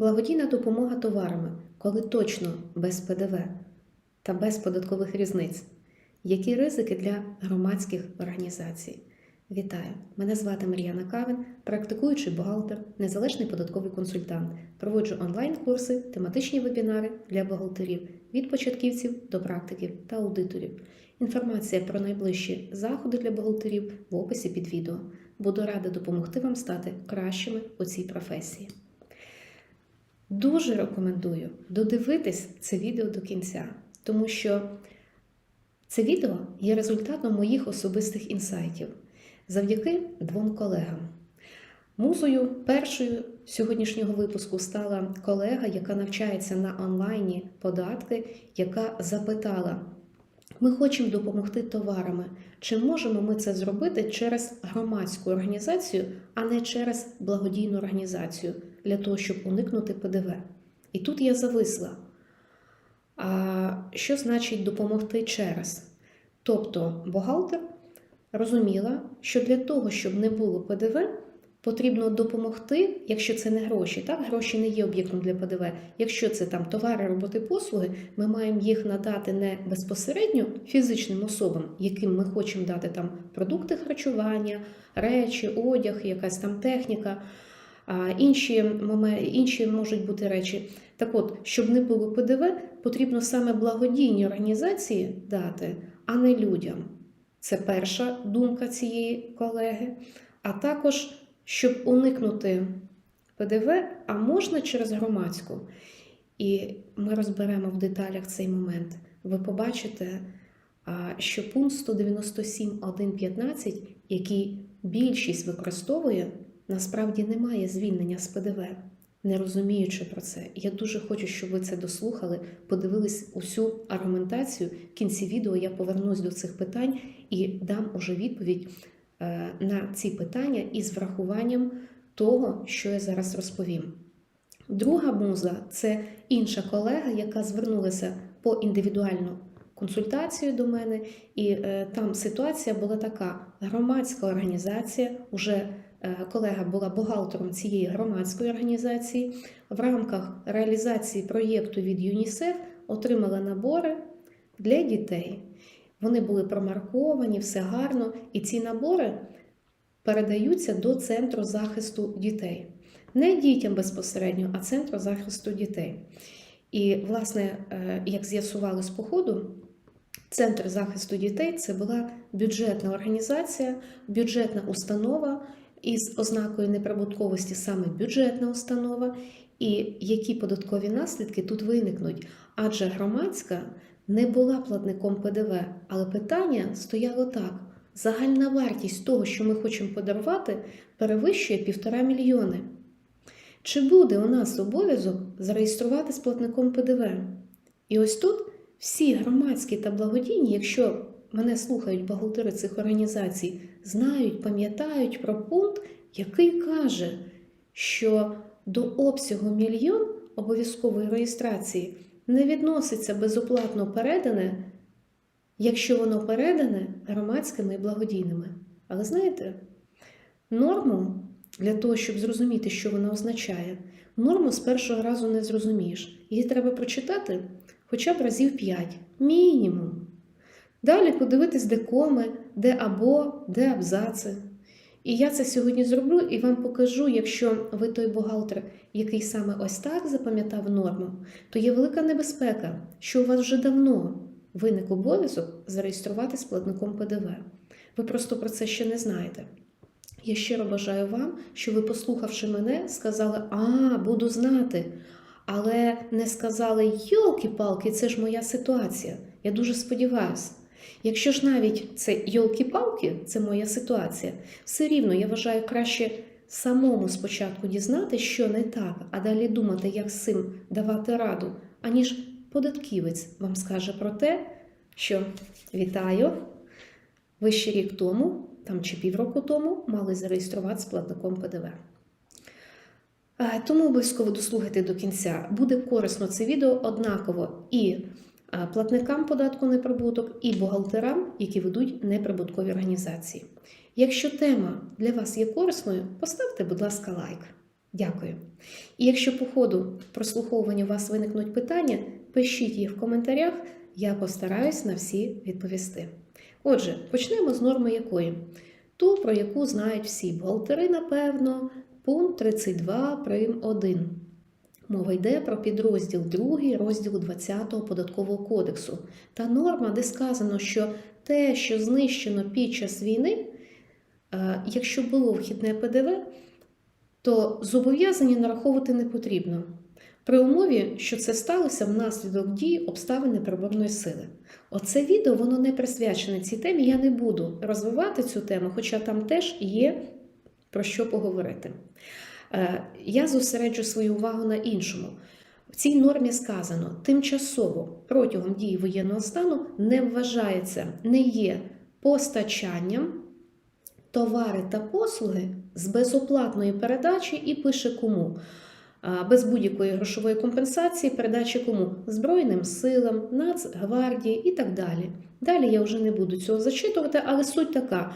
Благодійна допомога товарами, коли точно без ПДВ та без податкових різниць. Які ризики для громадських організацій? Вітаю! Мене звати Мар'яна Кавин, практикуючий бухгалтер, незалежний податковий консультант. Проводжу онлайн-курси, тематичні вебінари для бухгалтерів від початківців до практиків та аудиторів. Інформація про найближчі заходи для бухгалтерів в описі під відео. Буду рада допомогти вам стати кращими у цій професії. Дуже рекомендую додивитись це відео до кінця, тому що це відео є результатом моїх особистих інсайтів завдяки двом колегам. Музою першою сьогоднішнього випуску стала колега, яка навчається на онлайні податки, яка запитала: ми хочемо допомогти товарами. Чи можемо ми це зробити через громадську організацію, а не через благодійну організацію для того, щоб уникнути ПДВ? І тут я зависла. А що значить допомогти через? Тобто бухгалтер розуміла, що для того, щоб не було ПДВ, потрібно допомогти, якщо це не гроші. Так, гроші не є об'єктом для ПДВ. Якщо це там товари, роботи, послуги, ми маємо їх надати не безпосередньо фізичним особам, яким ми хочемо дати там продукти харчування, речі, одяг, якась там техніка. Інші, інші можуть бути речі. Так от, щоб не було ПДВ, потрібно саме благодійні організації дати, а не людям. Це перша думка цієї колеги. А також, щоб уникнути ПДВ, а можна через громадську. І ми розберемо в деталях цей момент. Ви побачите, що пункт 197.1.15, який більшість використовує, насправді немає звільнення з ПДВ, не розуміючи про це. Я дуже хочу, щоб ви це дослухали, подивились усю аргументацію. В кінці відео я повернусь до цих питань і дам уже відповідь е, на ці питання із врахуванням того, що я зараз розповім. Друга муза це інша колега, яка звернулася по індивідуальну консультацію до мене, і е, там ситуація була така: громадська організація вже. Колега була бухгалтером цієї громадської організації. В рамках реалізації проєкту від ЮНІСЕФ отримала набори для дітей. Вони були промарковані, все гарно, і ці набори передаються до Центру захисту дітей. Не дітям безпосередньо, а Центру захисту дітей. І, власне, як з'ясувалось по ходу, Центр захисту дітей це була бюджетна організація, бюджетна установа із ознакою неприбутковості саме бюджетна установа, і які податкові наслідки тут виникнуть. Адже громадська не була платником ПДВ, але питання стояло так: загальна вартість того, що ми хочемо подарувати, перевищує півтора мільйони. Чи буде у нас обов'язок зареєструвати з платником ПДВ? І ось тут всі громадські та благодійні, якщо мене слухають бухгалтери цих організацій, знають, пам'ятають про пункт, який каже, що до обсягу мільйон обов'язкової реєстрації не відноситься безоплатно передане, якщо воно передане громадськими і благодійними. Але знаєте, норму для того, щоб зрозуміти, що вона означає, норму з першого разу не зрозумієш. Її треба прочитати хоча б разів 5, мінімум. Далі подивитись, де коми, де або, де абзаци. І я це сьогодні зроблю і вам покажу, якщо ви той бухгалтер, який саме ось так запам'ятав норму, то є велика небезпека, що у вас вже давно виник обов'язок зареєструвати з платником ПДВ. Ви просто про це ще не знаєте. Я щиро бажаю вам, що ви, послухавши мене, сказали, а, буду знати. Але не сказали, йолки-палки, це ж моя ситуація. Я дуже сподіваюся. Якщо ж навіть це йолки-палки, це моя ситуація, все рівно я вважаю краще самому спочатку дізнати, що не так, а далі думати, як з цим давати раду, аніж податківець вам скаже про те, що вітаю, ви ще рік тому, там чи півроку тому, мали зареєструвати з платником ПДВ. Тому обов'язково дослухайте до кінця. Буде корисно це відео однаково і платникам податку неприбуток, і бухгалтерам, які ведуть неприбуткові організації. Якщо тема для вас є корисною, поставте, будь ласка, лайк. Дякую. І якщо по ходу прослуховування у вас виникнуть питання, пишіть їх в коментарях, я постараюсь на всі відповісти. Отже, почнемо з норми якої? Ту, про яку знають всі бухгалтери, напевно, пункт 32 прим. 1. Мова йде про підрозділ 2 розділу 20 податкового кодексу. Та норма, де сказано, що те, що знищено під час війни, е, якщо було вхідне ПДВ, то зобов'язання нараховувати не потрібно. При умові, що це сталося внаслідок дій обставин непереборної сили. Оце відео воно не присвячене цій темі. Я не буду розвивати цю тему, хоча там теж є про що поговорити. Е, Я зосереджу свою увагу на іншому. В цій нормі сказано, тимчасово протягом дії воєнного стану не вважається, не є постачанням товари та послуги з безоплатної передачі і пише кому. Без будь-якої грошової компенсації передачі кому Збройним силам, Нацгвардії і так далі. Далі я вже не буду цього зачитувати, але суть така: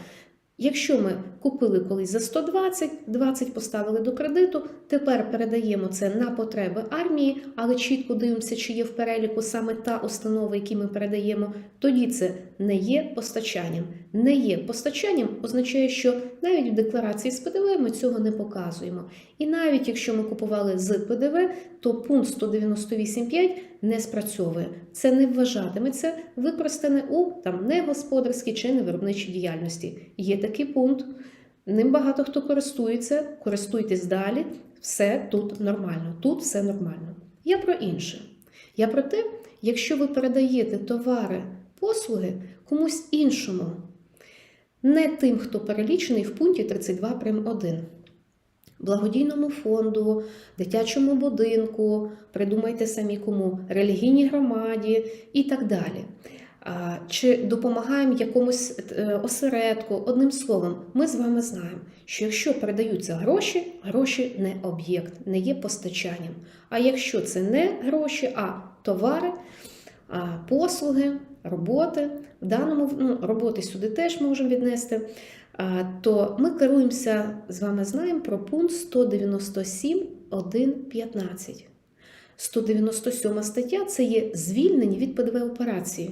якщо ми купили колись за 120, 20 поставили до кредиту, тепер передаємо це на потреби армії, але чітко дивимося, чи є в переліку саме та установа, які ми передаємо, тоді це не є постачанням. Не є постачанням означає, що навіть в декларації з ПДВ ми цього не показуємо. І навіть якщо ми купували з ПДВ, то пункт 198.5 не спрацьовує. Це не вважатиметься використане у там негосподарській чи невиробничій діяльності. Є такий пункт. Ним багато хто користується, користуйтесь далі, все тут нормально, тут все нормально. Я про інше. Я про те, якщо ви передаєте товари, послуги комусь іншому, не тим, хто перелічений в пункті 32 прим. 1. Благодійному фонду, дитячому будинку, придумайте самі кому, релігійній громаді і так далі. Чи допомагаємо якомусь е, осередку, одним словом, ми з вами знаємо, що якщо передаються гроші, гроші не об'єкт, не є постачанням. А якщо це не гроші, а товари, послуги, роботи, в даному ну, роботи сюди теж можемо віднести, то ми керуємося з вами знаємо про пункт 197.1.15. 197 стаття це є звільнення від ПДВ операції.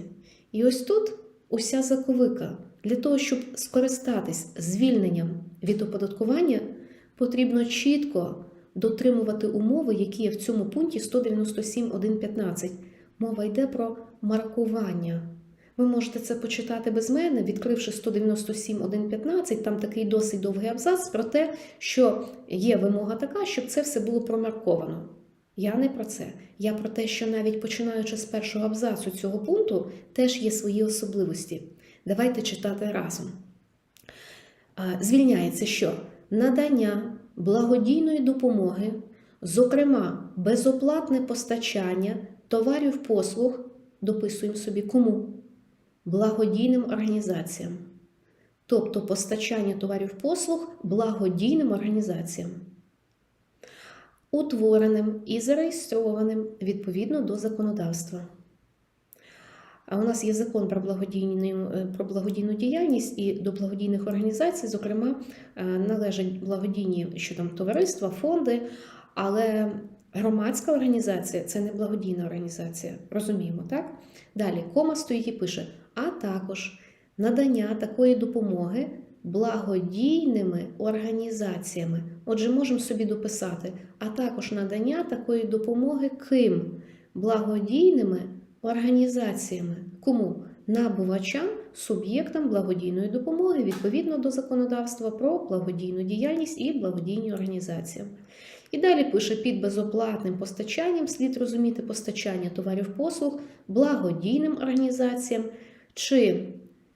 І ось тут уся заковика. Для того, щоб скористатись звільненням від оподаткування, потрібно чітко дотримувати умови, які є в цьому пункті 197.1.15. Мова йде про маркування. Ви можете це почитати без мене, відкривши 197.1.15, там такий досить довгий абзац про те, що є вимога така, щоб це все було промарковано. Я не про це. Я про те, що навіть починаючи з першого абзацу цього пункту, теж є свої особливості. Давайте читати разом. Звільняється, що надання благодійної допомоги, зокрема, безоплатне постачання товарів послуг, дописуємо собі кому? Благодійним організаціям. Тобто постачання товарів послуг благодійним організаціям утвореним і зареєстрованим відповідно до законодавства. А у нас є закон про благодійну, про благодійну діяльність і до благодійних організацій, зокрема, е, належать благодійні що там товариства, фонди, але громадська організація це не благодійна організація. Розуміємо, так? Далі кома стоїть і пише, а також надання такої допомоги благодійними організаціями. Отже, можемо собі дописати, а також надання такої допомоги ким? Благодійними організаціями. Кому? Набувачам, суб'єктам благодійної допомоги відповідно до законодавства про благодійну діяльність і благодійні організації. І далі пише під безоплатним постачанням слід розуміти постачання товарів послуг благодійним організаціям чи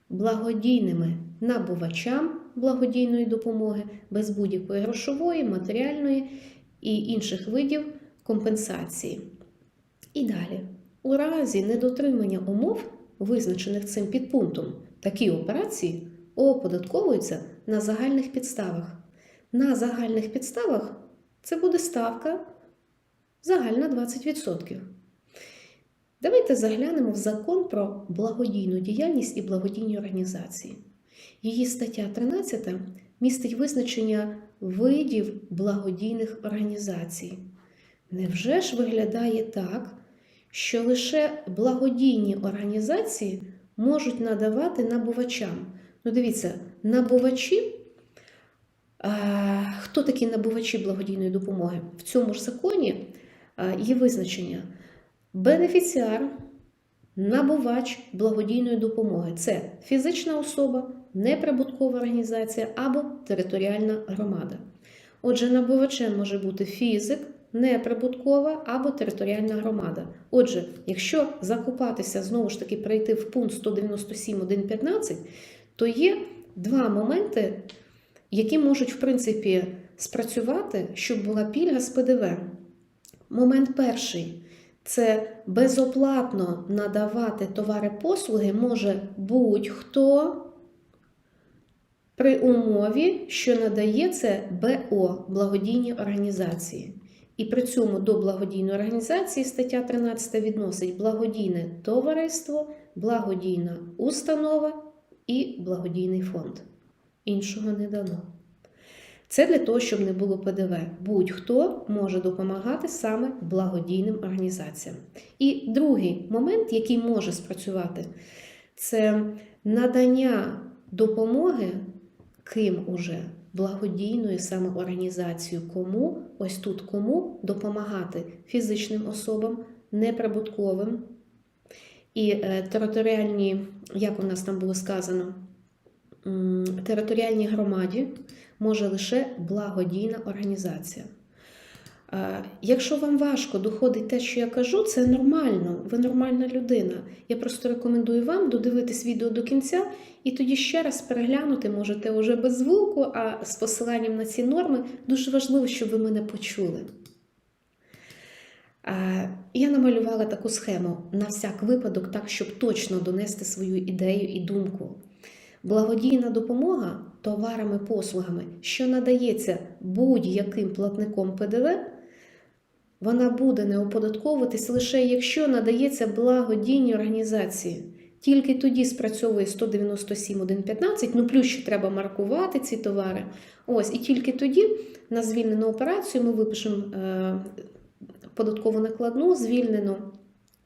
благодійними набувачам благодійної допомоги без будь-якої грошової, матеріальної і інших видів компенсації. І далі, у разі недотримання умов, визначених цим підпунктом, такі операції оподатковуються на загальних підставах. На загальних підставах це буде ставка загальна 20%. Давайте заглянемо в закон про благодійну діяльність і благодійні організації. Її стаття 13 містить визначення видів благодійних організацій. Невже ж виглядає так, що лише благодійні організації можуть надавати набувачам? Ну, дивіться, набувачі. Хто такі набувачі благодійної допомоги? В цьому ж законі є визначення бенефіціар, набувач благодійної допомоги це фізична особа, неприбуткова організація або територіальна громада. Отже, набувачем може бути фізик, неприбуткова або територіальна громада. Отже, якщо закупатися, знову ж таки, прийти в пункт 197.1.15, то є два моменти, які можуть, в принципі, спрацювати, щоб була пільга з ПДВ. Момент перший це безоплатно надавати товари-послуги може будь-хто при умові, що надає це БО благодійні організації. І при цьому до благодійної організації стаття 13 відносить благодійне товариство, благодійна установа і благодійний фонд. Іншого не дано. Це для того, щоб не було ПДВ. Будь-хто може допомагати саме благодійним організаціям. І другий момент, який може спрацювати, це надання допомоги ким уже? Благодійною саме організацією, кому? Ось тут кому допомагати? Фізичним особам, неприбутковим. І е, територіальні, як у нас там було сказано, територіальній громаді може лише благодійна організація. Е, Якщо вам важко доходить те, що я кажу, це нормально, ви нормальна людина. Я просто рекомендую вам додивитись відео до кінця і тоді ще раз переглянути можете вже без звуку, а з посиланням на ці норми дуже важливо, щоб ви мене почули. Е, Я намалювала таку схему на всяк випадок, так, щоб точно донести свою ідею і думку. Благодійна допомога товарами, послугами, що надається будь-яким платником ПДВ, вона буде не оподатковуватись лише якщо надається благодійній організації. Тільки тоді спрацьовує 197.1.15, ну плюс ще треба маркувати ці товари. Ось, і тільки тоді на звільнену операцію ми випишемо е, податкову накладну, звільнену.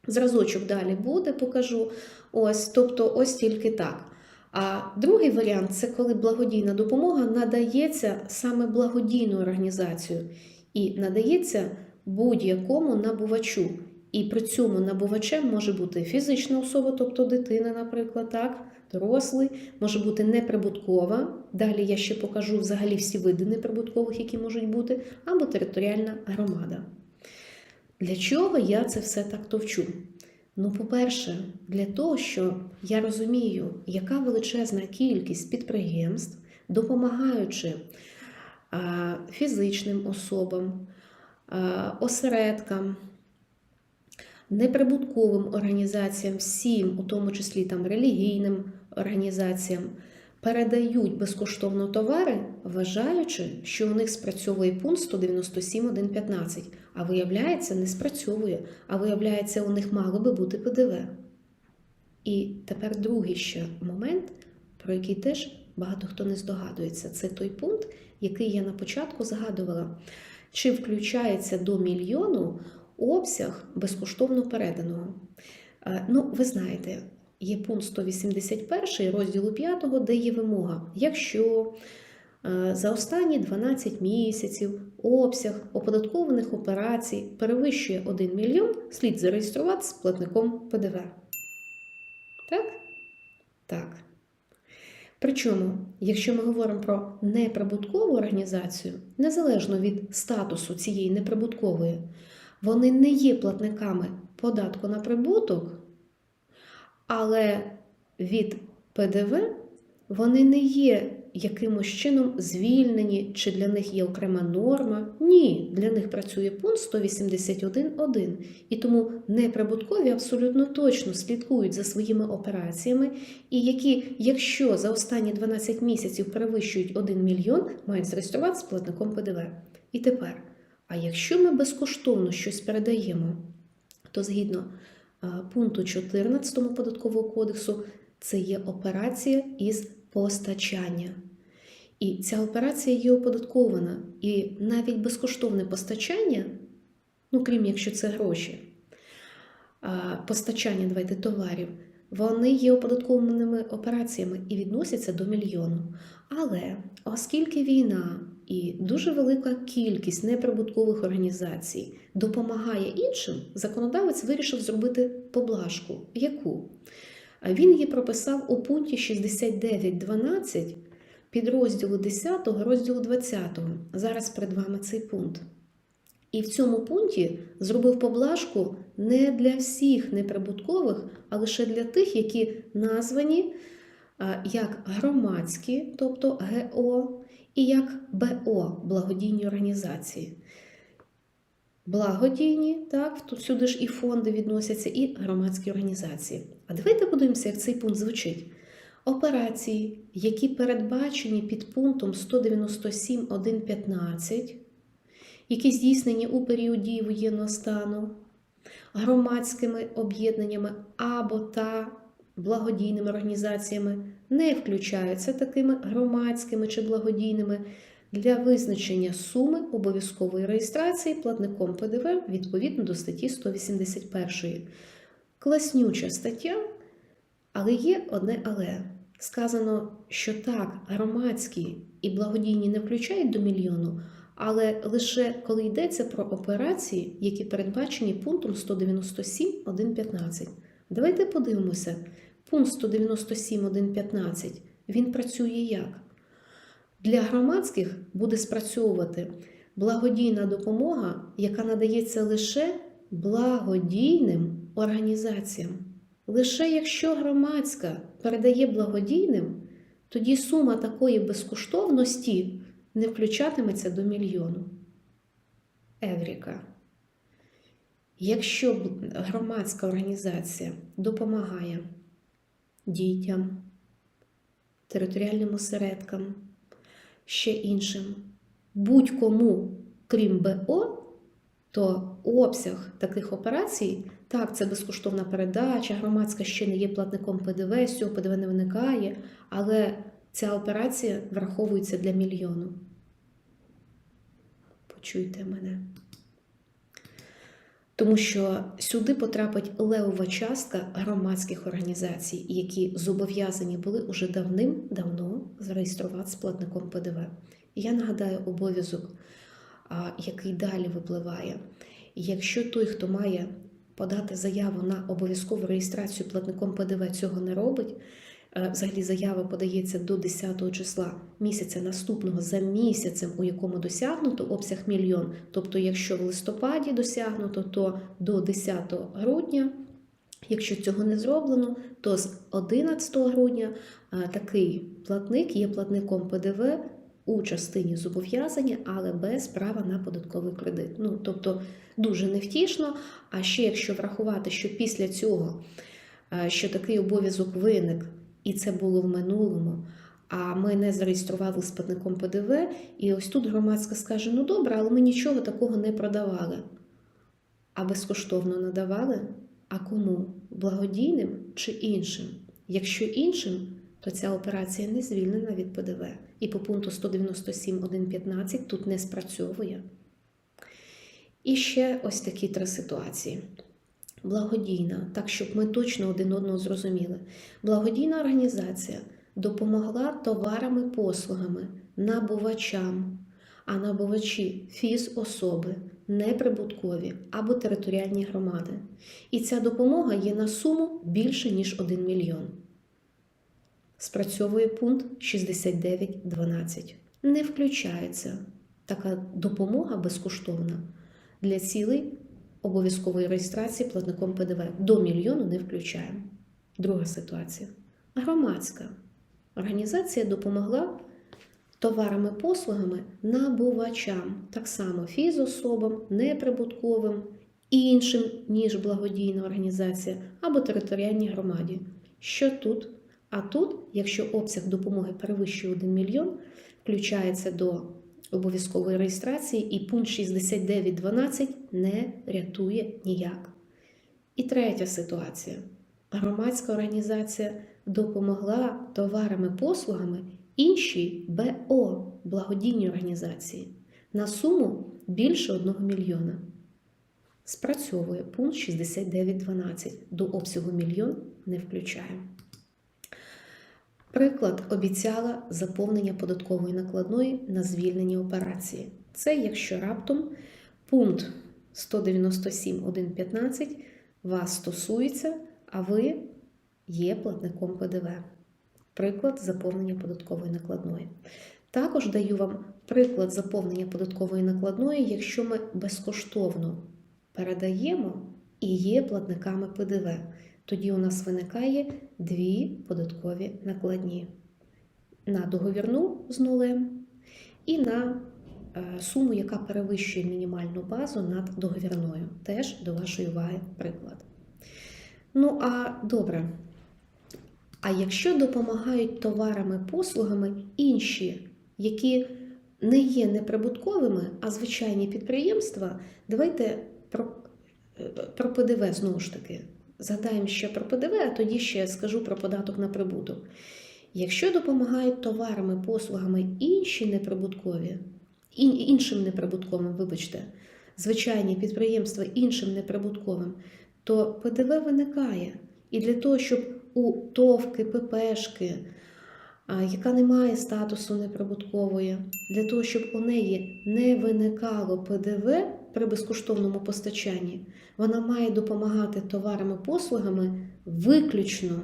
Зразочок далі буде, покажу. Ось, тобто, ось тільки так. А другий варіант це коли благодійна допомога надається саме благодійною організацією і надається будь-якому набувачу. І при цьому набувачем може бути фізична особа, тобто дитина, наприклад, так, дорослий, може бути неприбуткова. Далі я ще покажу взагалі всі види неприбуткових, які можуть бути, або територіальна громада. Для чого я це все так товчу? Ну, по-перше, для того, що я розумію, яка величезна кількість підприємств, допомагаючи фізичним особам, осередкам, неприбутковим організаціям, всім, у тому числі там релігійним організаціям, передають безкоштовно товари, вважаючи, що у них спрацьовує пункт 197.1.15, а виявляється, не спрацьовує, а виявляється, у них мало би бути ПДВ. І тепер другий ще момент, про який теж багато хто не здогадується, це той пункт, який я на початку згадувала. Чи включається до мільйону обсяг безкоштовно переданого? Е, Ну, ви знаєте, є пункт 181 розділу 5, де є вимога, якщо е, за останні 12 місяців обсяг оподаткованих операцій перевищує 1 мільйон, слід зареєструвати з платником ПДВ. Так? Так. Причому, якщо ми говоримо про неприбуткову організацію, незалежно від статусу цієї неприбуткової, вони не є платниками податку на прибуток, але від ПДВ вони не є якимось чином звільнені, чи для них є окрема норма. Ні, для них працює пункт 181.1. І тому неприбуткові абсолютно точно слідкують за своїми операціями, і які, якщо за останні 12 місяців перевищують 1 мільйон, мають зареєструвати з платником ПДВ. І тепер, а якщо ми безкоштовно щось передаємо, то згідно пункту 14 податкового кодексу це є операція із постачання. І ця операція є оподаткована. І навіть безкоштовне постачання, ну крім якщо це гроші, постачання давайте, товарів, вони є оподаткованими операціями і відносяться до мільйону. Але оскільки війна і дуже велика кількість неприбуткових організацій допомагає іншим, законодавець вирішив зробити поблажку. Яку? А Він її прописав у пункті 69.12 підрозділу 10 розділу 20. Зараз перед вами цей пункт. І в цьому пункті зробив поблажку не для всіх неприбуткових, а лише для тих, які названі як громадські, тобто ГО, і як БО благодійні організації. Благодійні, так, тут сюди ж і фонди відносяться, і громадські організації. А давайте подивимося, як цей пункт звучить. Операції, які передбачені під пунктом 197.1.15, які здійснені у період дії воєнного стану, громадськими об'єднаннями або та благодійними організаціями, не включаються такими громадськими чи благодійними для визначення суми обов'язкової реєстрації платником ПДВ відповідно до статті 181. Класнюча стаття, але є одне але. Сказано, що так, громадські і благодійні не включають до мільйону, але лише коли йдеться про операції, які передбачені пунктом 197.1.15. Давайте подивимося. Пункт 197.1.15 він працює як? Для громадських буде спрацьовувати благодійна допомога, яка надається лише благодійним організаціям. Лише якщо громадська передає благодійним, тоді сума такої безкоштовності не включатиметься до мільйону. Евріка. Якщо громадська організація допомагає дітям, територіальним осередкам, ще іншим, будь-кому, крім БО, то обсяг таких операцій, так, це безкоштовна передача, громадська ще не є платником ПДВ, з цього ПДВ не виникає, але ця операція враховується для мільйону. Почуйте мене. Тому що сюди потрапить левова частка громадських організацій, які зобов'язані були уже давним-давно зареєструвати з платником ПДВ. Я нагадаю обов'язок, який далі випливає. Якщо той, хто має подати заяву на обов'язкову реєстрацію платником ПДВ, цього не робить. Взагалі заява подається до 10 числа місяця наступного за місяцем, у якому досягнуто обсяг мільйон. Тобто, якщо в листопаді досягнуто, то до 10 грудня. Якщо цього не зроблено, то з 11 грудня такий платник є платником ПДВ у частині зобов'язання, але без права на податковий кредит. Ну, тобто дуже невтішно. А ще якщо врахувати, що після цього що такий обов'язок виник, і це було в минулому. А ми не зареєстрували з платником ПДВ, і ось тут громадська скаже: ну добре, але ми нічого такого не продавали. А безкоштовно надавали? А кому? Благодійним чи іншим? Якщо іншим, то ця операція не звільнена від ПДВ. І по пункту 197.1.15 тут не спрацьовує. І ще ось такі три ситуації. Благодійна, так щоб ми точно один одного зрозуміли. Благодійна організація допомогла товарами, послугами набувачам, а набувачі фіз-особи, неприбуткові або територіальні громади. І ця допомога є на суму більше, ніж 1 мільйон. Спрацьовує пункт 69.12. Не включається така допомога безкоштовна для цілей обов'язкової реєстрації платником ПДВ. До мільйону не включаємо. Друга ситуація. Громадська організація допомогла товарами послугами набувачам, так само фізособам, неприбутковим, іншим, ніж благодійна організація або територіальній громаді. Що тут? А тут, якщо обсяг допомоги перевищує 1 мільйон, включається до обов'язкової реєстрації, і пункт 69.12 не рятує ніяк. І третя ситуація. Громадська організація допомогла товарами-послугами іншій БО благодійній організації на суму більше 1 мільйона. Спрацьовує пункт 69.12. До обсягу мільйон не включає. Приклад обіцяла заповнення податкової накладної на звільнені операції. Це якщо раптом пункт 197.1.15 вас стосується, а ви є платником ПДВ. Приклад заповнення податкової накладної. Також даю вам приклад заповнення податкової накладної, якщо ми безкоштовно передаємо і є платниками ПДВ. Тоді у нас виникає дві податкові накладні на договірну з нулем і на е, суму, яка перевищує мінімальну базу над договірною. Теж до вашої уваги приклад. Ну, а добре. А якщо допомагають товарами, послугами інші, які не є неприбутковими, а звичайні підприємства, давайте про, е, про ПДВ знову ж таки. Згадаємо ще про ПДВ, а тоді ще скажу про податок на прибуток. Якщо допомагають товарами, послугами інші неприбуткові, ін- іншим неприбутковим, вибачте, звичайні підприємства іншим неприбутковим, то ПДВ виникає. І для того, щоб у ТОВки, ППшки, яка не має статусу неприбуткової, для того, щоб у неї не виникало ПДВ при безкоштовному постачанні, вона має допомагати товарами послугами виключно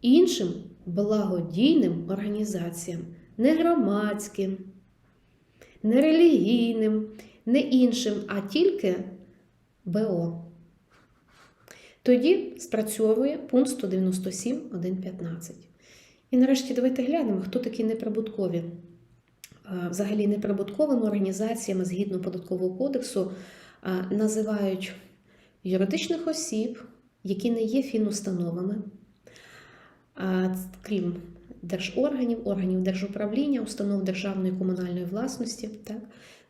іншим благодійним організаціям, не громадським, не релігійним, не іншим, а тільки БО. Тоді спрацьовує пункт 197.1.15. І нарешті давайте глянемо, хто такі неприбуткові. Е, Взагалі неприбутковими організаціями згідно податкового кодексу е, називають юридичних осіб, які не є фінустановами, крім держорганів, органів держуправління, установ державної комунальної власності. Так?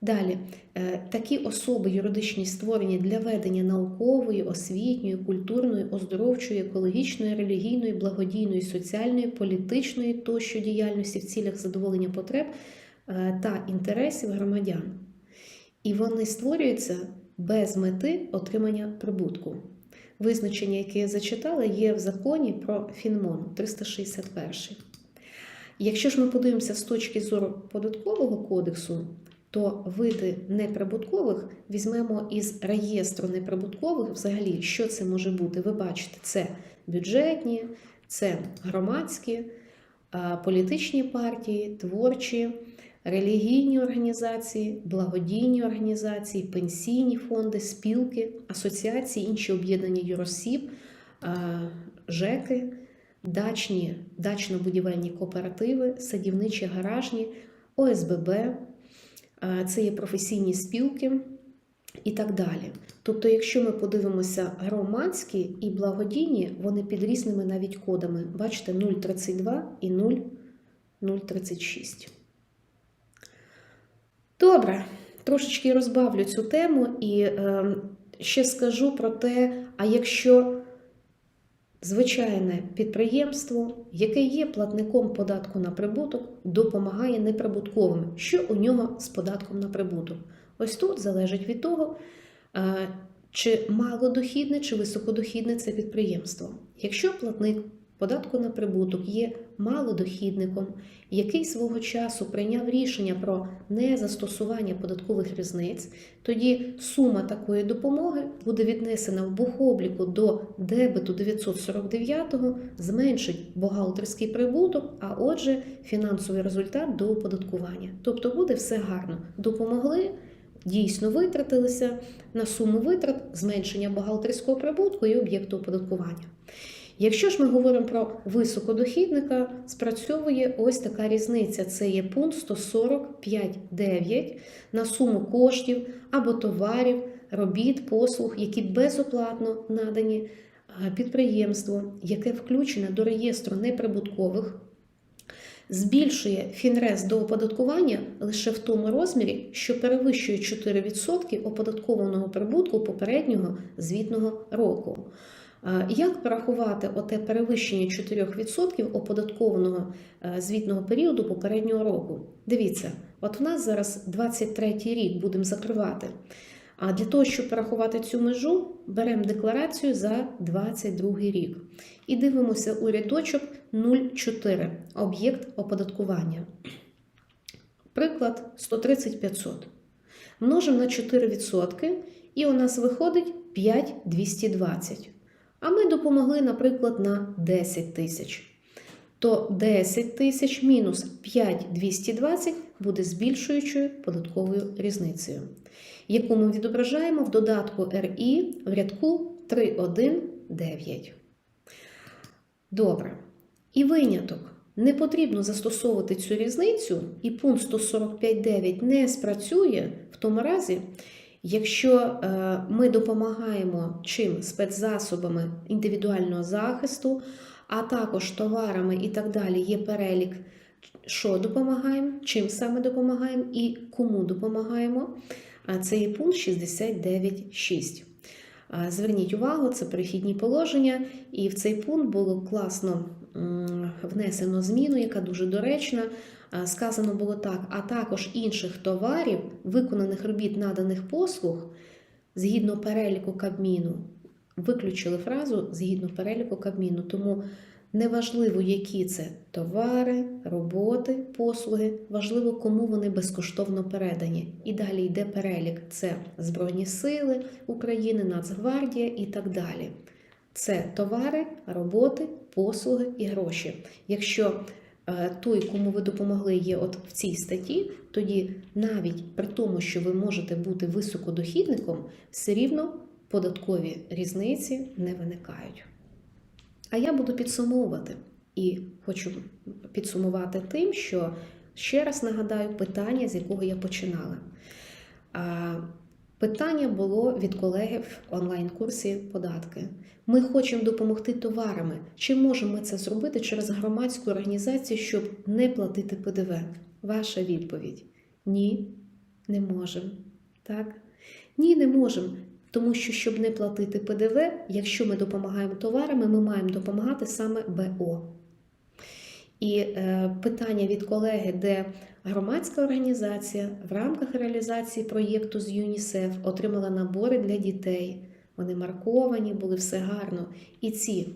Далі, е, такі особи юридичні створені для ведення наукової, освітньої, культурної, оздоровчої, екологічної, релігійної, благодійної, соціальної, політичної тощо діяльності в цілях задоволення потреб та інтересів громадян. І вони створюються без мети отримання прибутку. Визначення, яке я зачитала, є в законі про Фінмон 361. Якщо ж ми подивимося з точки зору податкового кодексу, то види неприбуткових візьмемо із реєстру неприбуткових взагалі, що це може бути? Ви бачите, це бюджетні, це громадські, політичні партії, творчі, релігійні організації, благодійні організації, пенсійні фонди, спілки, асоціації, інші об'єднання юросіб, ЖЕКи, дачні, дачно-будівельні кооперативи, садівничі гаражні, ОСББ. Це є професійні спілки і так далі. Тобто, якщо ми подивимося громадські і благодійні, вони під різними навіть кодами. Бачите, 0,32 і 0,036. Добре, трошечки розбавлю цю тему і е, ще скажу про те, а якщо звичайне підприємство, яке є платником податку на прибуток, допомагає неприбутковим. Що у нього з податком на прибуток? Ось тут залежить від того, е, чи малодохідне, чи високодохідне це підприємство. Якщо платник податку на прибуток є малодохідником, який свого часу прийняв рішення про незастосування податкових різниць, тоді сума такої допомоги буде віднесена в бухобліку до дебету 949-го, зменшить бухгалтерський прибуток, а отже, фінансовий результат до оподаткування. Тобто буде все гарно. Допомогли. Дійсно витратилися на суму витрат, зменшення бухгалтерського прибутку і об'єкту оподаткування. Якщо ж ми говоримо про високодохідника, спрацьовує ось така різниця. Це є пункт 145.9 на суму коштів або товарів, робіт, послуг, які безоплатно надані підприємству, яке включене до реєстру неприбуткових. Збільшує фінрез до оподаткування лише в тому розмірі, що перевищує 4% оподаткованого прибутку попереднього звітного року. Е, Як порахувати оте перевищення 4% оподаткованого е, звітного періоду попереднього року? Дивіться, от в нас зараз 23 рік будемо закривати. А для того, щоб порахувати цю межу, беремо декларацію за 22 рік і дивимося у рядочок 0,4 об'єкт оподаткування. Приклад 130 500. Множимо на 4% і у нас виходить 5,220. А ми допомогли, наприклад, на 10 тисяч. То 10 тисяч мінус 5,220 буде збільшуючою податковою різницею, яку ми відображаємо в додатку РІ в рядку 3.1.9. Добре. І виняток. Не потрібно застосовувати цю різницю, і пункт 145.9 не спрацює в тому разі, якщо е, ми допомагаємо чим спецзасобами індивідуального захисту, а також товарами і так далі є перелік, що допомагаємо, чим саме допомагаємо і кому допомагаємо. Це є пункт 69.6. А, Зверніть увагу, це перехідні положення, і в цей пункт було класно внесено зміну, яка дуже доречна. А, Сказано було так, а також інших товарів, виконаних робіт наданих послуг згідно переліку Кабміну. Виключили фразу згідно переліку Кабміну. Тому неважливо, які це товари, роботи, послуги, важливо, кому вони безкоштовно передані. І далі йде перелік: це Збройні Сили України, Нацгвардія і так далі. Це товари, роботи, послуги і гроші. Якщо е, той, кому ви допомогли, є от в цій статті, тоді навіть при тому, що ви можете бути високодохідником, все рівно податкові різниці не виникають. А я буду підсумовувати і хочу підсумувати тим, що ще раз нагадаю питання, з якого я починала. Питання було від колеги в онлайн-курсі податки. Ми хочемо допомогти товарами. Чи можемо ми це зробити через громадську організацію, щоб не платити ПДВ? Ваша відповідь: ні, не можемо. Так? Ні, не можемо. Тому що, щоб не платити ПДВ, якщо ми допомагаємо товарами, ми маємо допомагати саме БО. І е, питання від колеги, де громадська організація в рамках реалізації проєкту з ЮНІСЕФ отримала набори для дітей. Вони марковані, були все гарно. І ці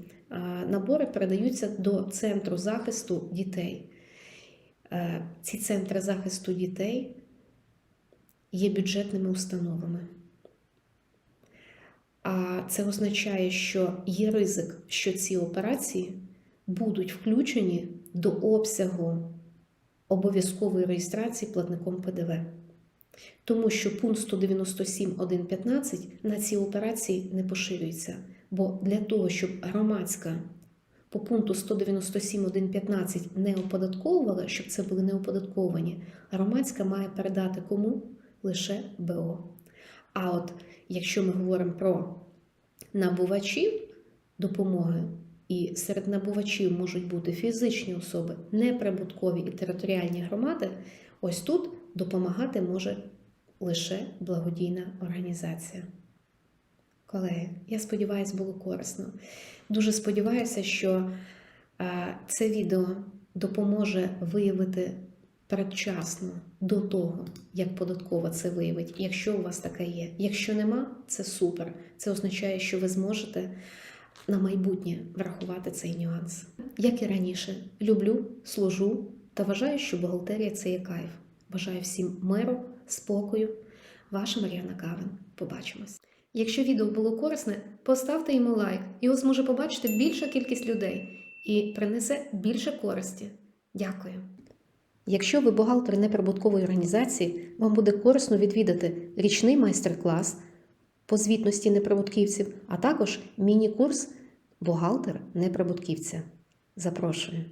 набори передаються до центру захисту дітей. Е, ці центри захисту дітей є бюджетними установами. А це означає, що є ризик, що ці операції будуть включені до обсягу обов'язкової реєстрації платником ПДВ. Тому що пункт 197.1.15 на ці операції не поширюється. Бо для того, щоб громадська по пункту 197.1.15 не оподатковувала, щоб це були не оподатковані, громадська має передати кому лише БО. А от якщо ми говоримо про набувачів допомоги, і серед набувачів можуть бути фізичні особи, неприбуткові і територіальні громади, ось тут допомагати може лише благодійна організація. Колеги, я сподіваюся, було корисно. Дуже сподіваюся, що е, це відео допоможе виявити передчасно до того, як податкова це виявить, якщо у вас таке є. Якщо нема, це супер. Це означає, що ви зможете на майбутнє врахувати цей нюанс. Як і раніше, люблю, служу та вважаю, що бухгалтерія це є кайф. Бажаю всім миру, спокою. Ваша Мар'яна Кавин. Побачимось. Якщо відео було корисне, поставте йому лайк, його зможе побачити більша кількість людей і принесе більше користі. Дякую. Якщо ви бухгалтер неприбуткової організації, вам буде корисно відвідати річний майстер-клас по звітності неприбутківців, а також міні-курс Бухгалтер неприбутківця. Запрошую.